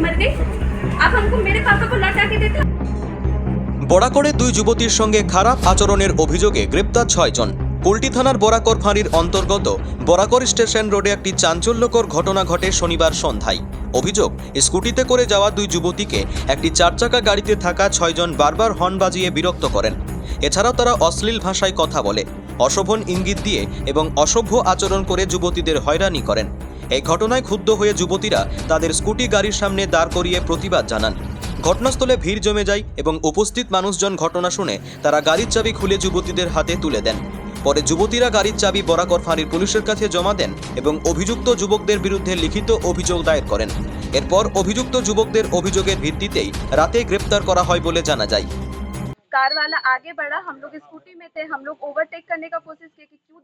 मर गई आप हमको मेरे पापा को लौटा के देते বরাকরে দুই যুবতীর সঙ্গে খারাপ আচরণের অভিযোগে গ্রেপ্তার ছয়জন কুলটি থানার বরাকর ফাঁড়ির অন্তর্গত বরাকর স্টেশন রোডে একটি চাঞ্চল্যকর ঘটনা ঘটে শনিবার সন্ধ্যায় অভিযোগ স্কুটিতে করে যাওয়া দুই যুবতীকে একটি চারচাকা গাড়িতে থাকা ছয়জন বারবার হর্ন বাজিয়ে বিরক্ত করেন এছাড়াও তারা অশ্লীল ভাষায় কথা বলে অশোভন ইঙ্গিত দিয়ে এবং অসভ্য আচরণ করে যুবতীদের হয়রানি করেন এই ঘটনায় ক্ষুব্ধ হয়ে যুবতীরা তাদের স্কুটি গাড়ির সামনে দাঁড় করিয়ে প্রতিবাদ জানান ঘটনাস্থলে ভিড় জমে যায় এবং উপস্থিত মানুষজন ঘটনা শুনে তারা গাড়ির চাবি খুলে যুবতীদের হাতে তুলে দেন পরে যুবতীরা গাড়ির চাবি বরাকর ফাঁড়ির পুলিশের কাছে জমা দেন এবং অভিযুক্ত যুবকদের বিরুদ্ধে লিখিত অভিযোগ দায়ের করেন এরপর অভিযুক্ত যুবকদের অভিযোগের ভিত্তিতেই রাতে গ্রেপ্তার করা হয় বলে জানা যায় कार वाला आगे बढ़ा हम लोग स्कूटी में थे हम लोग ओवरटेक करने का कोशिश किया कि क्यों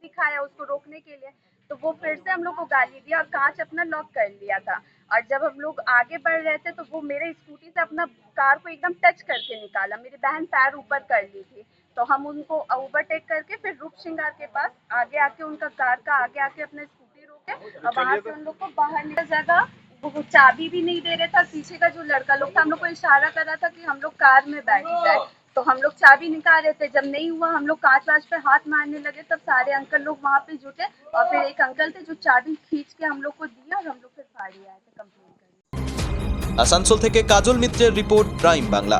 गाली दिया और कांच अपना लॉक कर लिया था। और जब हम लोग आगे बढ़ रहे थे तो वो मेरे स्कूटी से अपना कार को एकदम टच करके निकाला। मेरी बहन पैर ऊपर कर ली थी। तो हम उनको ओवरटेक करके फिर रूप श्रृंगार के पास आगे आके उनका कार का आगे आके अपने स्कूटी रोके और वहाँ से उन लोग को बाहर निकल जगह वो चाबी भी नहीं दे रहे था। पीछे का जो लड़का लोग था हम लोग को इशारा कर रहा था कि हम लोग कार में बैठ जाए। तो हम लोग चाबी निकाल रहे थे जब नहीं हुआ हम लोग कांच वाच पे हाथ मारने लगे तब सारे अंकल लोग वहाँ पे जुटे और फिर एक अंकल थे जो चाबी खींच के हम लोग को दिया और हम लोग फिर फाड़ी आए थे कंप्लेन करने আসানসোল থেকে কাজল মিত্রের রিপোর্ট প্রাইম বাংলা